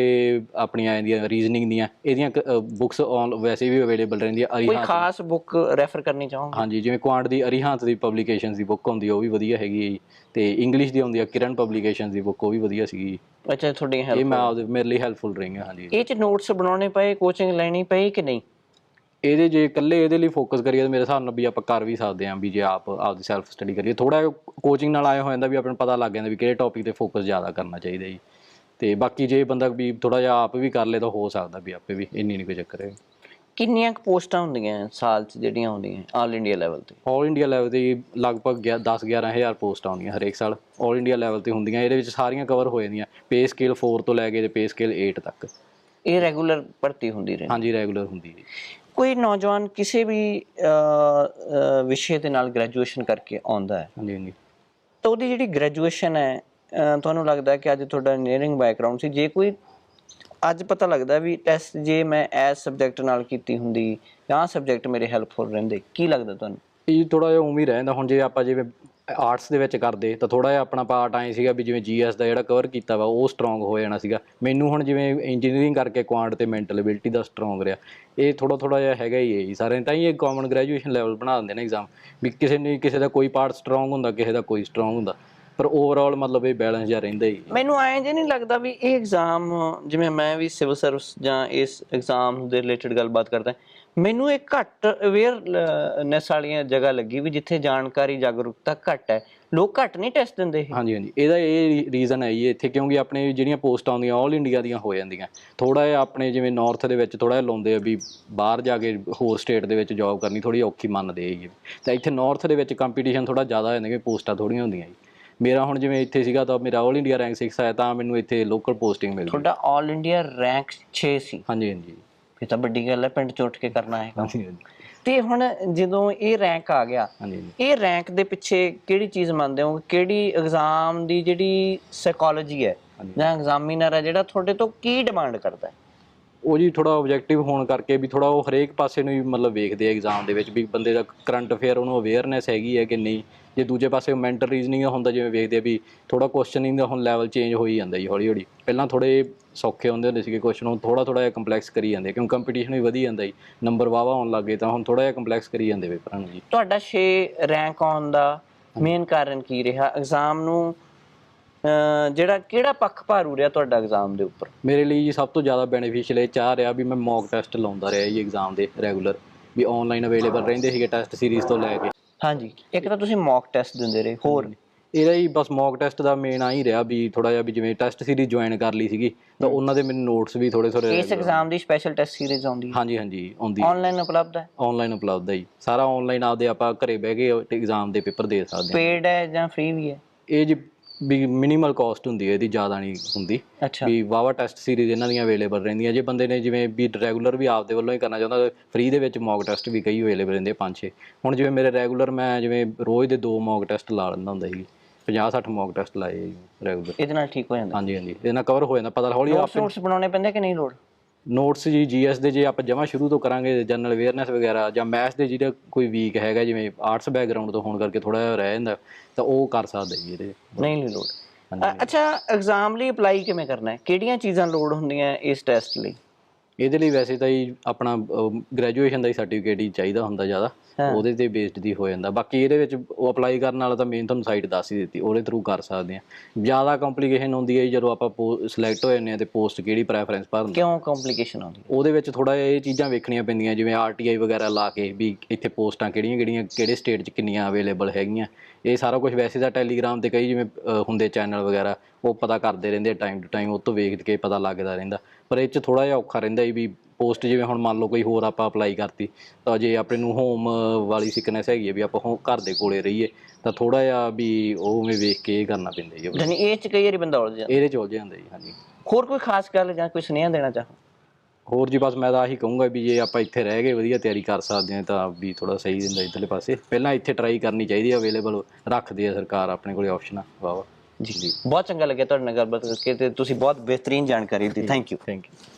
ਆਪਣੀਆਂ ਇਹਦੀਆਂ ਰੀਜ਼ਨਿੰਗ ਦੀਆਂ ਇਹਦੀਆਂ ਬੁੱਕਸ ਵੈਸੇ ਵੀ ਅਵੇਲੇਬਲ ਰਹਿੰਦੀਆਂ ਕੋਈ ਅਰੀਹਾਂਤ ਖਾਸ ਬੁੱਕ ਰੈਫਰ ਕਰਨੀ ਚਾਹੋਗੇ? ਹਾਂਜੀ ਜਿਵੇਂ ਕੁਆਂਟ ਦੀ ਅਰੀਹਾਂਤ ਦੀ ਪਬਲੀਕੇਸ਼ਨਸ ਦੀ ਬੁੱਕ ਹੁੰਦੀ ਉਹ ਵੀ ਵਧੀਆ ਹੈਗੀ ਤੇ ਇੰਗਲਿਸ਼ ਦੀ ਹੁੰਦੀ ਆ ਕਿਰਨ ਪਬਲੀਕੇਸ਼ਨਸ ਦੀ ਬੁੱਕ ਉਹ ਵੀ ਵਧੀਆ ਸੀਗੀ। ਅੱਛਾ ਤੁਹਾਡੀ ਇਹ ਹੈਲਪ ਮੈਂ ਆਪਦੇ ਮੇਰੇ ਲਈ ਹੈਲਪਫੁਲ ਰਹੀਆਂ ਹਾਂਜੀ। ਇਹ ਚ ਨੋਟਸ ਬਣਾਉਣੇ ਪਏ ਕੋਚਿੰਗ ਲੈਣੀ ਪਈ ਕਿ ਨਹੀਂ? ਇਹਦੇ ਜੇ ਇਕੱਲੇ ਇਹਦੇ ਲਈ ਫੋਕਸ ਕਰੀਏ ਤਾਂ ਮੇਰੇ ਹਿਸਾਬ ਨਾਲ ਵੀ ਆਪਾਂ ਕਰ ਵੀ ਸਕਦੇ ਹਾਂ ਵੀ ਜੇ ਆਪ ਆਪਦੀ ਸੈਲਫ ਸਟੱਡੀ ਕਰੀਏ। ਥੋੜਾ ਕੋਚਿੰਗ ਨਾਲ ਆਇਆ ਹੋ ਜਾਂਦਾ ਵੀ ਆਪਾਂ ਨੂੰ ਪਤਾ ਲੱਗ ਜਾਂਦਾ ਵੀ ਕਿਹੜੇ ਟੌਪਿਕ ਤੇ ਫੋਕਸ ਜ਼ਿਆਦਾ ਕਰਨਾ ਚਾਹੀਦਾ ਜੀ। ਤੇ ਬਾਕੀ ਜੇ ਬੰਦਾ ਵੀ ਥੋੜਾ ਜਿਹਾ ਆਪ ਵੀ ਕਰ ਲੇ ਤਾਂ ਹੋ ਸਕਦਾ ਵੀ ਆਪੇ ਵੀ ਇੰਨੀ ਨਹੀਂ ਕੋਈ ਚੱਕਰ ਹੈ। ਕਿੰਨੀਆਂ ਕੁ ਪੋਸਟਾਂ ਹੁੰਦੀਆਂ ਸਾਲ ਚ ਜਿਹੜੀਆਂ ਆਉਂਦੀਆਂ ਆਲ ਇੰਡੀਆ ਲੈਵਲ ਤੇ? ਆਲ ਇੰਡੀਆ ਲੈਵਲ ਤੇ ਲਗਭਗ 10 11000 ਪੋਸਟਾਂ ਆਉਂਦੀਆਂ ਹਰੇਕ ਸਾਲ। ਆਲ ਇੰਡੀਆ ਲੈਵਲ ਤੇ ਹੁੰਦੀਆਂ ਇਹਦੇ ਵਿੱਚ ਸਾਰੀਆਂ ਕਵਰ ਹੋ ਜਾਂਦੀਆਂ ਪੇ ਸਕੇਲ 4 ਤੋਂ ਲੈ ਕੇ ਤੇ ਪੇ ਸਕੇਲ 8 ਤੱਕ। ਇਹ ਰੈਗੂਲਰ ਭਰਤੀ ਹੁੰਦੀ ਰਹੇ ਹਾਂਜੀ ਰੈਗੂਲਰ ਹੁੰਦੀ ਹੈ ਜੀ। ਕੋਈ ਨੌਜਵਾਨ ਕਿਸੇ ਵੀ ਵਿਸ਼ੇ ਦੇ ਨਾਲ ਗ੍ਰੈਜੂਏਸ਼ਨ ਕਰਕੇ ਆਉਂਦਾ ਹੈ? ਹਾਂਜੀ ਹਾਂਜੀ। ਤਾਂ ਉਹਦੀ ਜਿਹੜੀ ਗ੍ਰੈਜੂਏਸ਼ਨ ਹੈ ਤੁਹਾਨੂੰ ਲੱਗਦਾ ਕਿ ਅੱਜ ਤੁਹਾਡਾ ਇੰਜੀਨੀਅਰਿੰਗ ਬੈਕਗ੍ਰਾਉਂਡ ਸੀ? ਜੇ ਕੋਈ ਅੱਜ ਪਤਾ ਲੱਗਦਾ ਵੀ ਟੈਸਟ ਜੇ ਮੈਂ ਐਸ ਸਬਜੈਕਟ ਨਾਲ ਕੀਤੀ ਹੁੰਦੀ ਜਾਂ ਸਬਜੈਕਟ ਮੇਰੇ ਹੈਲਪਫੁਲ ਰਹਿੰਦੇ ਕੀ ਲੱਗਦਾ ਤੁਹਾਨੂੰ? ਇਹ ਥੋੜਾ ਜਿਹਾ ਹੀ ਰਹਿੰਦਾ। ਹੁਣ ਜੇ ਆਪਾਂ ਜਿਵੇਂ ਆਰਟਸ ਦੇ ਵਿੱਚ ਕਰਦੇ, ਤਾਂ ਥੋੜਾ ਜਿਹਾ ਆਪਣਾ ਪਾਰਟ ਆਏ ਸੀਗਾ ਵੀ ਜਿਵੇਂ ਜੀਐਸ ਦਾ ਜਿਹੜਾ ਕਵਰ ਕੀਤਾ ਵਾ, ਉਹ ਸਟਰੋਂਗ ਹੋ ਜਾਣਾ ਸੀਗਾ। ਮੈਨੂੰ ਹੁਣ ਜਿਵੇਂ ਇੰਜੀਨੀਅਰਿੰਗ ਕਰਕੇ ਕੁਆਂਟ ਤੇ ਮੈਂਟਲ ਐਬਿਲਿਟੀ ਦਾ ਸਟਰੋਂਗ ਰਿਹਾ। ਇਹ ਥੋੜਾ ਥੋੜਾ ਜਿਹਾ ਹੈਗਾ ਹੀ ਹੈ ਜੀ ਸਾਰੇ ਤਾਂ ਹੀ ਇਹ ਕਾਮਨ ਗ੍ਰੈਜੂਏਸ਼ਨ ਲੈਵਲ ਬਣਾ ਦਿੰਦੇ ਨੇ ਐਗਜ਼ਾਮ ਵੀ ਕਿਸੇ ਨੇ, ਕਿਸੇ ਦਾ ਕੋਈ ਪਾਰਟ ਸਟਰੋਂਗ ਹੁੰਦਾ, ਕਿਸੇ ਦਾ ਕੋਈ ਸਟਰੋਂਗ ਹੁੰਦਾ। ਪਰ ਓਵਰਆਲ ਮਤਲਬ ਇਹ ਬੈਲੈਂਸ ਜਿਹਾ ਰਹਿੰਦਾ ਹੀ ਮੈਨੂੰ ਐਂ ਜੇ ਨਹੀਂ ਲੱਗਦਾ ਵੀ ਇਹ ਐਗਜ਼ਾਮ ਜਿਵੇਂ ਮੈਂ ਵੀ ਸਿਵਲ ਸਰਵਿਸ ਜਾਂ ਇਸ ਐਗਜ਼ਾਮ ਦੇ ਰਿਲੇਟਡ ਗੱਲਬਾਤ ਕਰਦਾ ਮੈਨੂੰ ਇਹ ਘੱਟ ਅਵੇਅਰਨੈਸ ਵਾਲੀਆਂ ਜਗ੍ਹਾ ਲੱਗੀ ਵੀ ਜਿੱਥੇ ਜਾਣਕਾਰੀ ਜਾਗਰੂਕਤਾ ਘੱਟ ਹੈ ਲੋਕ ਘੱਟ ਨਹੀਂ ਟੈਸਟ ਦਿੰਦੇ ਇਹ ਹਾਂਜੀ ਹਾਂਜੀ ਇਹਦਾ ਇਹ ਰੀਜ਼ਨ ਹੈ ਜੀ ਇੱਥੇ ਕਿਉਂਕਿ ਆਪਣੇ ਜਿਹੜੀਆਂ ਪੋਸਟਾਂ ਆਉਂਦੀਆਂ 올 ਇੰਡੀਆ ਦੀਆਂ ਹੋ ਜਾਂਦੀਆਂ ਥੋੜਾ ਜਿਹਾ ਆਪਣੇ ਜਿਵੇਂ ਨਾਰਥ ਦੇ ਵਿੱਚ ਥੋੜਾ ਜਿਹਾ ਲਾਉਂਦੇ ਆ ਵੀ ਬਾਹਰ ਜਾ ਕੇ ਹੋਰ ਸਟੇਟ ਦੇ ਵਿੱਚ ਜੌਬ ਕਰਨੀ ਥੋੜੀ ਔਖੀ ਮੰਨਦੇ ਆ ਜੀ ਤਾਂ ਇੱਥੇ ਨਾਰਥ ਦੇ ਵਿੱਚ ਕੰਪੀਟੀਸ਼ਨ ਥੋੜਾ ਜ਼ਿਆਦਾ ਹੋ ਜਾਂਦਾ ਕਿ ਪੋਸਟਾਂ ਥੋੜੀਆਂ ਹੁੰਦੀਆਂ ਜੀ ਮੇਰਾ ਹੁਣ ਜਿਵੇਂ ਇੱਥੇ ਸੀਗਾ ਤਾਂ ਮੇਰਾ 올 ਇੰਡੀਆ ਰੈਂਕ 6 ਆਇਆ ਤਾਂ ਮੈਨੂੰ ਇੱਥੇ ਲੋਕਲ ਪੋਸਟਿੰਗ ਮਿਲ ਗਈ ਤੁਹਾਡਾ 올 ਇੰਡੀਆ ਰੈਂਕ 6 ਸੀ ਹਾਂਜੀ ਹਾਂਜੀ ਇਹ ਤਾਂ ਵੱਡੀ ਗੱਲ ਹੈ ਪਿੰਡ ਚ ਉੱਠ ਕੇ ਕਰਨਾ ਹੈ ਹਾਂਜੀ ਤੇ ਹੁਣ ਜਦੋਂ ਇਹ ਰੈਂਕ ਆ ਗਿਆ। ਇਹ ਰੈਂਕ ਦੇ ਪਿੱਛੇ ਕਿਹੜੀ ਚੀਜ਼ ਮੰਨਦੇ ਹੋ? ਕਿਹੜੀ ਐਗਜ਼ਾਮ ਦੀ ਜਿਹੜੀ ਸਾਈਕੋਲੋਜੀ ਹੈ ਜਾਂ ਐਗਜ਼ਾਮੀਨਰ ਹੈ ਜਿਹੜਾ ਤੁਹਾਡੇ ਤੋਂ ਕੀ ਡਿਮਾਂਡ ਕਰਦਾ ਹੈ? ਉਹ ਜੀ ਥੋੜਾ ਆਬਜੈਕਟਿਵ ਹੋਣ ਕਰਕੇ ਵੀ ਥੋੜਾ ਉਹ ਹਰੇਕ ਪਾਸੇ ਨੂੰ ਹੀ ਮਤਲਬ ਵੇਖਦੇ ਆ ਐਗਜ਼ਾਮ ਦੇ ਵਿੱਚ ਵੀ ਬੰਦੇ ਦਾ ਕਰੰਟ ਅਫੇਅਰ ਉਹਨੂੰ ਅਵੇਅਰਨੈਸ ਹੈਗੀ ਹੈ ਕਿ ਨਹੀਂ? ਜੇ ਦੂਜੇ ਪਾਸੇ ਮੈਂਟਲ ਰੀਜ਼ਨਿੰਗ ਹੁੰਦਾ, ਜਿਵੇਂ ਵੇਖਦੇ ਆ ਵੀ ਥੋੜਾ ਕੁਐਸਚਨਿੰਗ ਦਾ ਹੁਣ ਲੈਵਲ ਚੇਂਜ ਹੋਈ ਜਾਂਦਾ ਜੀ ਹੌਲੀ ਹੌਲੀ। ਪਹਿਲਾਂ ਥੋੜੇ ਸੌਖੇ ਹੁੰਦੇ ਹੁੰਦੇ ਸੀਗੇ ਕੁਐਸਚਨ ਹੁਣ ਥੋੜਾ ਥੋੜਾ ਜਿਹਾ ਕੰਪਲੈਕਸ ਕਰੀ ਜਾਂਦੇ ਕਿਉਂਕਿ ਕੰਪੀਟੀਸ਼ਨ ਵੀ ਵਧੀ ਜਾਂਦਾ ਜੀ। ਨੰਬਰ ਵਾਵਾ ਆਉਣ ਲੱਗੇ ਤਾਂ ਹੁਣ ਥੋੜਾ ਜਿਹਾ ਕੰਪਲੈਕਸ ਕਰੀ ਜਾਂਦੇ ਪੇਪਰਾਂ ਨੂੰ ਜੀ। ਤੁਹਾਡਾ 6 ਰੈਂਕ ਆਉਣ ਦਾ ਮੇਨ ਕਾਰਨ ਕੀ ਰਿਹਾ? ਐਗਜ਼ਾਮ ਨੂੰ ਜਿਹੜਾ ਕਿਹੜਾ ਪੱਖ ਭਾਰੂ ਰਿਹਾ ਤੁਹਾਡਾ ਐਗਜ਼ਾਮ ਦੇ ਉੱਪਰ? ਮੇਰੇ ਲਈ ਜੀ ਸਭ ਤੋਂ ਜ਼ਿਆਦਾ ਬੈਨੀਫੀਸ਼ੀਅਲ ਇਹ ਚਾਹ ਰਿਹਾ ਵੀ ਮੈਂ ਮੌਕ ਟੈਸਟ ਲਾਉਂਦਾ ਰਿਹਾ ਜੀ ਐਗਜ਼ਾਮ ਦੇ ਰੈਗੂਲਰ ਵੀ ਆਨਲਾਈਨ ਅਵੇਲੇਬਲ ਰਹਿੰਦੇ ਸੀਗੇ ਟੈਸਟ ਸੀਰੀਜ਼ ਤੋਂ ਲੈ ਕੇ। ਹਾਂਜੀ ਇੱਕ ਤਾਂ ਤੁਸੀਂ ਮੌਕ ਟੈਸਟ ਦਿੰਦੇ ਰਹੇ ਹੋਰ ਇਹਦਾ ਹੀ ਬਸ ਮੌਕ ਟੈਸਟ ਦਾ ਮੇਨ ਆ ਹੀ ਰਿਹਾ ਵੀ ਥੋੜਾ ਜਿਹਾ ਵੀ ਜਿਵੇਂ ਟੈਸਟ ਸੀਰੀਜ਼ ਜੁਆਇਨ ਕਰ ਲਈ ਸੀਗੀ ਤਾਂ ਉਹਨਾਂ ਦੇ ਮੈਨੂੰ ਨੋਟਸ ਵੀ ਥੋੜੇ ਥੋੜੇ ਇਸ ਐਗਜ਼ਾਮ ਦੀ ਸਪੈਸ਼ਲ ਟੈਸਟ ਸੀਰੀਜ਼ ਆਉਂਦੀ ਹੈ? ਹਾਂਜੀ ਹਾਂਜੀ ਆਉਂਦੀ ਆਨਲਾਈਨ ਉਪਲਬਧ ਹੈ? ਆਨਲਾਈਨ ਉਪਲਬਧ ਹੈ ਜੀ। ਸਾਰਾ ਆਨਲਾਈਨ ਆਪਦੇ ਆਪਾਂ ਘਰੇ ਬਹਿ ਕੇ ਐਗਜ਼ਾਮ ਦੇ ਪੇਪਰ ਦੇ ਸਕਦੇ ਹਾਂ। ਪੇਡ ਹੈ ਜਾਂ ਫ੍ਰੀ ਵੀ ਹੈ? ਇਹ ਜੀ ਵੀ ਮਿਨੀਮਲ ਕਾਸਟ ਹੁੰਦੀ ਹੈ ਇਹਦੀ ਜ਼ਿਆਦਾ ਨਹੀਂ ਹੁੰਦੀ। ਅੱਛਾ। ਵੀ ਵਾਵਾ ਟੈਸਟ ਸੀਰੀਜ਼ ਇਹਨਾਂ ਦੀਆਂ ਅਵੇਲੇਬਲ ਰਹਿੰਦੀਆਂ। ਜੇ ਬੰਦੇ ਨੇ ਜਿਵੇਂ ਵੀ ਰੈਗੂਲਰ ਵੀ ਆਪਦੇ ਵੱਲੋਂ ਹੀ ਕਰਨਾ ਚਾਹੁੰਦਾ ਫ੍ਰੀ ਦੇ ਵਿੱਚ ਮੌਕ ਟੈਸਟ ਵੀ ਕਈ ਅਵੇਲੇਬਲ ਰਹਿੰਦੇ ਪੰਜ ਛੇ। ਹੁਣ ਜਿਵੇਂ ਮੇਰੇ ਰੈਗੂਲਰ ਮੈਂ ਜਿਵੇਂ ਰੋਜ਼ ਦੇ ਦੋ ਮੌਕ ਟੈਸਟ ਲਾ ਲੈਂਦਾ ਹੁੰਦਾ ਸੀ। 50 60 ਮੌਕ ਟੈਸਟ ਲਾਏ ਰੈਗੂਲਰ ਇਹਦੇ ਨਾਲ ਠੀਕ ਹੋ ਜਾਂਦਾ। ਹਾਂਜੀ ਹਾਂਜੀ। ਇਹਦੇ ਨਾਲ ਕਵਰ ਹੋ ਜਾਂਦਾ। ਪਤਾ ਹੌਲੀ ਨੋਟਸ ਬਣਾਉਣੇ ਪੈਂਦੇ ਕਿ ਨਹੀਂ ਲੋੜ? ਨੋਟਸ ਜੀ ਜੀਐਸ ਦੇ ਜੇ ਆਪਾਂ ਜਮਾ ਸ਼ੁਰੂ ਤੋਂ ਕਰਾਂਗੇ ਜਨਰਲ ਅਵੇਅਰਨੈਸ ਵਗੈਰਾ ਜਾਂ ਮੈਥ ਦੇ ਜਿਹੜਾ ਕੋਈ ਵੀਕ ਹੈਗਾ ਜਿਵੇਂ ਆਰਟਸ ਬੈਕਗ੍ਰਾਉਂਡ ਤੋਂ ਹੋਣ ਕਰਕੇ ਥੋੜਾ ਜਿਹਾ ਰਹਿ ਜਾਂਦਾ ਤਾਂ ਉਹ ਕਰ ਸਕਦਾ ਜੀ ਇਹਦੇ। ਨਹੀਂ ਲਈ ਲੋੜ। ਅੱਛਾ ਐਗਜ਼ਾਮ ਲਈ ਅਪਲਾਈ ਕਿਵੇਂ ਕਰਨਾ ਹੈ? ਕਿਹੜੀਆਂ ਚੀਜ਼ਾਂ ਲੋੜ ਹੁੰਦੀਆਂ ਇਸ ਟੈਸਟ ਲਈ? ਇਹਦੇ ਲਈ ਵੈਸੇ ਤਾਂ ਜੀ ਆਪਣਾ ਗ੍ਰੈਜੂਏਸ਼ਨ ਦਾ ਹੀ ਸਰਟੀਫਿਕੇਟ ਹੀ ਚਾਹੀਦਾ ਹੁੰਦਾ ਜ਼ਿਆਦਾ। ਉਹਦੇ ਤੇ ਬੇਸਡ ਦੀ ਹੋ ਜਾਂਦਾ। ਬਾਕੀ ਇਹਦੇ ਵਿੱਚ ਉਹ ਅਪਲਾਈ ਕਰਨ ਵਾਲਾ ਤਾਂ ਮੇਨ ਤੁਹਾਨੂੰ ਸਾਈਟ ਦੱਸ ਹੀ ਦਿੱਤੀ ਉਹਦੇ ਥਰੂ ਕਰ ਸਕਦੇ ਆ ਜ਼ਿਆਦਾ ਕੰਪਲਿਕੇਸ਼ਨ ਹੁੰਦੀ ਹੈ ਜਦੋਂ ਆਪਾਂ ਸਿਲੈਕਟ ਹੋ ਜਾਂਦੇ ਆ ਤੇ ਪੋਸਟ ਕਿਹੜੀ ਪ੍ਰੈਫਰੈਂਸ ਭਰਨੀ ਕਿਉਂ ਕੰਪਲਿਕੇਸ਼ਨ ਆਉਂਦੀ ਉਹਦੇ ਵਿੱਚ ਥੋੜਾ ਜਿਹਾ ਇਹ ਚੀਜ਼ਾਂ ਵੇਖਣੀਆਂ ਪੈਂਦੀਆਂ ਜਿਵੇਂ ਆਰਟੀਆਈ ਵਗੈਰਾ ਲਾ ਕੇ ਵੀ ਇੱਥੇ ਪੋਸਟਾਂ ਕਿਹੜੀਆਂ ਕਿਹੜੀਆਂ ਕਿਹੜੇ ਸਟੇਟ 'ਚ ਕਿੰਨੀਆਂ ਅਵੇਲੇਬਲ ਹੈਗੀਆਂ। ਇਹ ਸਾਰਾ ਕੁਝ ਵੈਸੇ ਤਾਂ ਟੈਲੀਗ੍ਰਾਮ ਤੇ ਕਈ ਜਿਵੇਂ ਹੁੰਦੇ ਚੈਨਲ ਵਗੈਰਾ ਉਹ ਪਤਾ ਕਰਦੇ ਰਹਿੰਦੇ ਟਾਈਮ ਟੂ ਟਾਈਮ ਉਹ ਤੋਂ ਵੇਖ ਕੇ ਪਤਾ ਲੱਗਦਾ ਰਹਿੰਦਾ। ਪਰ ਇਹ 'ਚ ਥੋੜਾ ਜਿਹਾ ਔਖਾ ਰਹਿੰਦਾ ਵੀ ਪੋਸਟ ਜਿਵੇਂ ਹੁਣ ਮੰਨ ਲਓ ਕੋਈ ਹੋਰ ਆਪਾਂ ਅਪਲਾਈ ਕਰਤੀ ਤਾਂ ਜੇ ਆਪਣੇ ਨੂੰ ਹੋਮ ਵਾਲੀ ਸਿਕਨੈਸ ਹੈਗੀ ਹੈ ਵੀ ਆਪਾਂ ਹੋ ਘਰ ਦੇ ਕੋਲੇ ਰਹੀਏ ਤਾਂ ਥੋੜਾ ਜਿਹਾ ਵੀ ਉਹ ਉਵੇਂ ਵੇਖ ਕੇ ਇਹ ਕਰਨਾ ਪੈਂਦਾ ਜੀ। ਯਾਨੀ ਇਹ ਚ ਕਈ ਵਾਰੀ ਬੰਦਾ ਉਲਝ ਜਾਂਦਾ। ਇਹਦੇ ਚ ਉਲਝ ਜਾਂਦਾ ਜੀ ਹਾਂਜੀ। ਹੋਰ ਕੋਈ ਖਾਸ ਗੱਲ ਜਾਂ ਕੋਈ ਸੁਨੇਹਾ ਦੇਣਾ ਚਾਹੋ? ਹੋਰ ਜੀ ਬਸ ਮੈਂ ਤਾਂ ਆਹੀ ਕਹੂੰਗਾ ਵੀ ਜੇ ਆਪਾਂ ਇੱਥੇ ਰਹਿ ਕੇ ਵਧੀਆ ਤਿਆਰੀ ਕਰ ਸਕਦੇ ਹਾਂ ਤਾਂ ਵੀ ਥੋੜਾ ਸਹੀ ਦਿੰਦਾ ਇਧਰਲੇ ਪਾਸੇ। ਪਹਿਲਾਂ ਇੱਥੇ ਟਰਾਈ ਕਰਨੀ ਚਾਹੀਦੀ ਹੈ ਅਵੇਲੇਬਲ ਰੱਖਦੀ ਹੈ ਸਰਕਾਰ ਆਪਣੇ ਕੋਲੇ ਆਪਸ਼ਨ ਵਾਵਾ ਜੀ ਬਹੁਤ ਚੰਗਾ ਲੱਗਿਆ ਤੁਹਾਡੇ ਨਾਲ ਗੱਲਬਾਤ ਕਰਕੇ ਤੇ ਤੁਸੀਂ ਬਹੁਤ ਬਿਹਤਰੀਨ ਜਾਣਕਾਰੀ ਦਿੱਤੀ। Thank you thank you